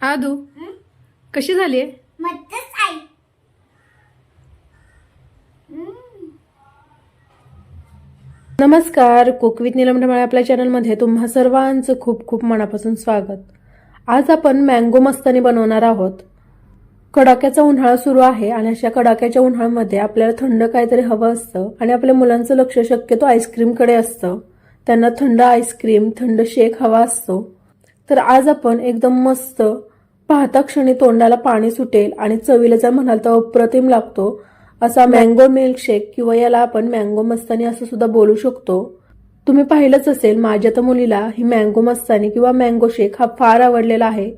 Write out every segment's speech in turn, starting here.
आदू कशी झाली आहे? मस्तच आई. नमस्कार कुक विथ नीलम ढमाळे आपल्या चॅनलमध्ये तुम्हा सर्वांचं खूप खूप मनापासून स्वागत. आज आपण मँगो मस्तानी बनवणार आहोत. कडाक्याचा उन्हाळा सुरू आहे आणि अशा कडाक्याच्या उन्हाळ्यामध्ये आपल्याला थंड काहीतरी हवं असतं आणि आपल्या मुलांचं लक्ष शक्यतो आईस्क्रीमकडे असतं. त्यांना थंड आईस्क्रीम थंड शेक हवा असतो. तर आज आपण एकदम मस्त पाहता क्षणी तोंडाला पाणी सुटेल आणि चवीला जर म्हणाल तर अप्रतिम लागतो असा मँगो मिल्कशेक किंवा याला आपण मँगो मस्तानी असं सुद्धा बोलू शकतो. तुम्ही पाहिलंच असेल माझ्या तर मुलीला ही मँगो मस्तानी किंवा मँगो शेक हा फार आवडलेला आहे.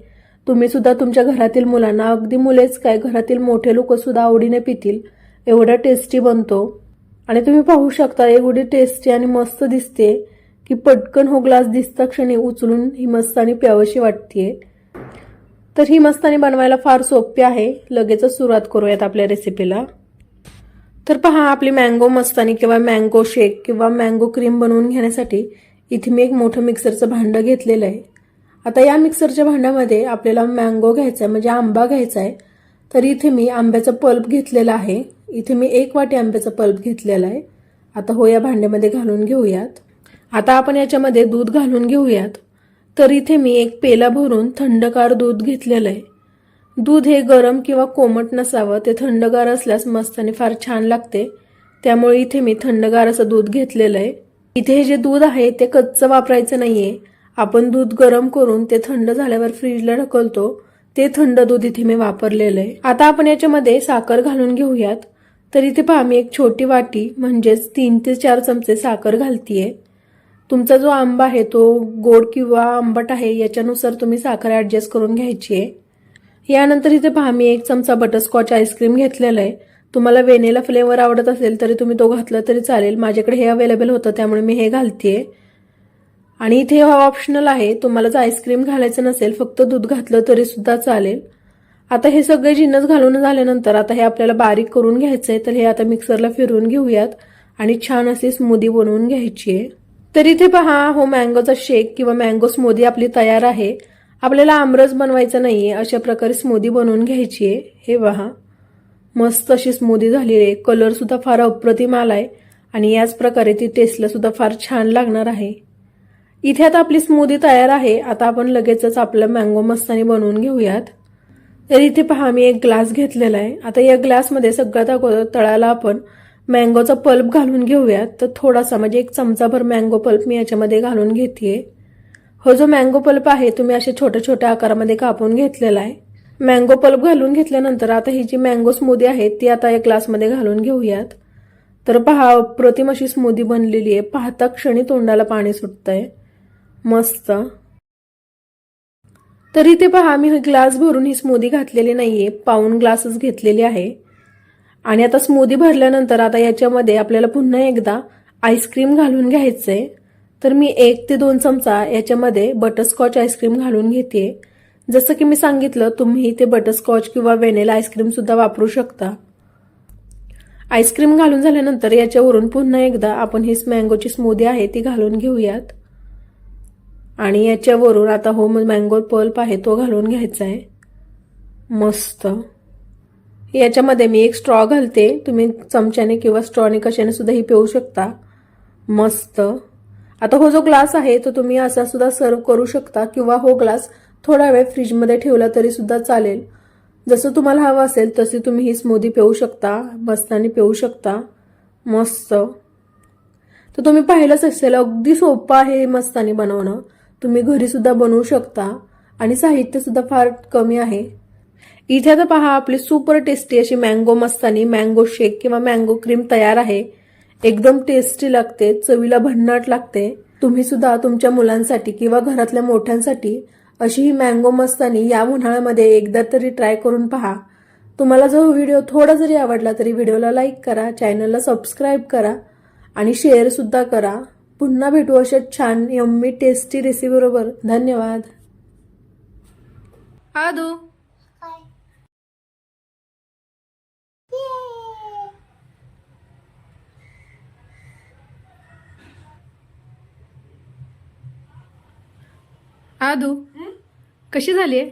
तुम्ही सुद्धा तुमच्या घरातील मुलांना अगदी मुलेच काय घरातील मोठे लोक सुद्धा आवडीने पितील एवढा टेस्टी बनतो. आणि तुम्ही पाहू शकता एवढी टेस्टी आणि मस्त दिसते की पटकन हो ग्लास दिसता क्षणी उचलून ही मस्तानी प्यावशी वाटतेय. तर ही मस्तानी बनवायला फार सोपी आहे. लगेचच सुरुवात करूयात आपल्या रेसिपीला तर पहा आपली मँगो मस्तानी किंवा मँगो शेक किंवा मँगो क्रीम बनवून घेण्यासाठी इथे मी एक मोठं मिक्सरचं भांडं घेतलेलं आहे. आता या मिक्सरच्या भांड्यामध्ये आपल्याला मँगो घ्यायचा आहे म्हणजे आंबा घ्यायचा आहे तर इथे मी आंब्याचा पल्प घेतलेला आहे. इथे मी एक वाटी आंब्याचा पल्प घेतलेला आहे. आता हो या भांड्यामध्ये घालून घेऊयात. आता आपण याच्यामध्ये दूध घालून घेऊयात. तर इथे मी एक पेला भरून थंडगार दूध घेतलेलं आहे. दूध हे गरम किंवा कोमट नसावं ते थंडगार असल्यास मस्तानी फार छान लागते. त्यामुळे इथे मी थंडगार असं दूध घेतलेलं आहे. इथे हे जे दूध आहे ते कच्चं वापरायचं नाहीये. आपण दूध गरम करून ते थंड झाल्यावर फ्रीजला ढकलतो. ते थंड दूध इथे मी वापरलेलं आहे. आता आपण याच्यामध्ये साखर घालून घेऊयात. तर इथे पहा मी एक छोटी वाटी म्हणजेच तीन ते चार चमचे साखर घालतीये. तुमचा जो आंबा आहे तो गोड किंवा आंबट आहे याच्यानुसार तुम्ही साखर ॲडजस्ट करून घ्यायची आहे. यानंतर इथे पहा मी एक चमचा बटरस्कॉच आईस्क्रीम घेतलेला आहे. तुम्हाला वेनेला फ्लेवर आवडत असेल तरी तुम्ही तो घातला तरी चालेल. माझ्याकडे हे अवेलेबल होतं त्यामुळे मी हे घालते आणि इथे हा ऑप्शनल आहे तुम्हाला जर आईस्क्रीम घालायचं नसेल फक्त दूध घातलं तरी सुद्धा चालेल. आता हे सगळे जिन्नस घालून झाल्यानंतर आता हे आपल्याला बारीक करून घ्यायचं आहे तर हे आता मिक्सरला फिरवून घेऊयात. आणि छान अशी स्मूदी बनवून घ्यायची आहे. तर इथे पहा हो मँगोचा शेक किंवा मँगो स्मूदी आपली तयार आहे. आपल्याला आमरस बनवायचा आहे अशा प्रकारे स्मूदी बनवून घ्यायची आहे. हे पहा मस्त अशी स्मूदी झाली आहे. कलरसुद्धा फार अप्रतिम आला आहे आणि याच प्रकारे ती टेस्टलासुद्धा फार छान लागणार आहे. इथे आता आपली स्मूदी तयार आहे. आता आपण लगेचच आपलं मँगो मस्तानी बनवून घेऊयात. तर इथे पहा मी एक ग्लास घेतलेला आहे. आता या ग्लासमध्ये सगळ्यात अगोदर तळाला आपण मँगोचा पल्प घालून घेऊयात. तर थोडासा म्हणजे एक चमचाभर मँगो पल्प मी याच्यामध्ये घालून घेतेय. हो जो मँगो पल्प आहे तुम्ही असे छोट्या छोट्या आकारामध्ये कापून घेतलेला आहे. मँगो पल्प घालून घेतल्यानंतर आता ही जी मँगो स्मूदी आहे ती आता या ग्लासमध्ये घालून घेऊयात. तर पहा प्रतिम अशी स्मूदी बनलेली आहे. पाहता क्षणी तोंडाला पाणी सुटतंय. मस्त. तर इथे पहा मी ग्लास भरून ही स्मूदी घातलेली नाहीये. पाऊन ग्लासच घेतलेली आहे. आणि आता स्मूदी भरल्यानंतर आता याच्यामध्ये आपल्याला पुन्हा एकदा आईस्क्रीम घालून घ्यायचंय. तर मी एक ते दोन चमचा याच्यामध्ये बटरस्कॉच आईस्क्रीम घालून घेते जसं की मी सांगितलं तुम्ही ते बटरस्कॉच किंवा वेनेला आईस्क्रीम सुद्धा वापरू शकता. आईस्क्रीम घालून झाल्यानंतर याच्यावरून पुन्हा एकदा आपण ही मँगोची स्मूदी आहे ती घालून घेऊयात. आणि याच्यावरून आता हो मँगो पल्प आहे तो घालून घ्यायचा आहे मस्त. याच्यामध्ये मी एक स्ट्रॉ घालते. तुम्ही चमच्याने किंवा स्ट्रॉने कशाने सुद्धा ही पिऊ शकता. मस्त. आता हो जो ग्लास आहे तो तुम्ही असा सुद्धा सर्व करू शकता किंवा हो ग्लास थोडा वेळ फ्रीजमध्ये ठेवला तरी सुद्धा चालेल. जसं तुम्हाला हवं असेल तशी तुम्ही ही स्मूदी पिऊ शकता मस्तानी पिऊ शकता. मस्त. तर तुम्ही पाहिलंच असेल अगदी सोपं आहे हे मस्तानी बनवणं. तुम्ही घरीसुद्धा बनवू शकता आणि साहित्यसुद्धा फार कमी आहे. इथे तर पहा आपली सुपर टेस्टी अशी मँगो मस्तानी मँगो शेक किंवा मँगो क्रीम तयार आहे. एकदम टेस्टी लागते चवीला भन्नाट लागते. तुम्ही सुद्धा तुमच्या मुलांसाठी किंवा घरातल्या मोठ्यांसाठी अशी ही मँगो मस्तानी या उन्हाळ्यामध्ये एकदा तरी ट्राय करून पहा. तुम्हाला जो व्हिडिओ थोडा जरी आवडला तरी व्हिडिओला लाईक करा चॅनलला सबस्क्राईब करा आणि शेअरसुद्धा करा. पुन्हा भेटू अशा छान यम्मी टेस्टी रेसिपीबरोबर धन्यवाद. आदू काय आदू कशी झाली आहे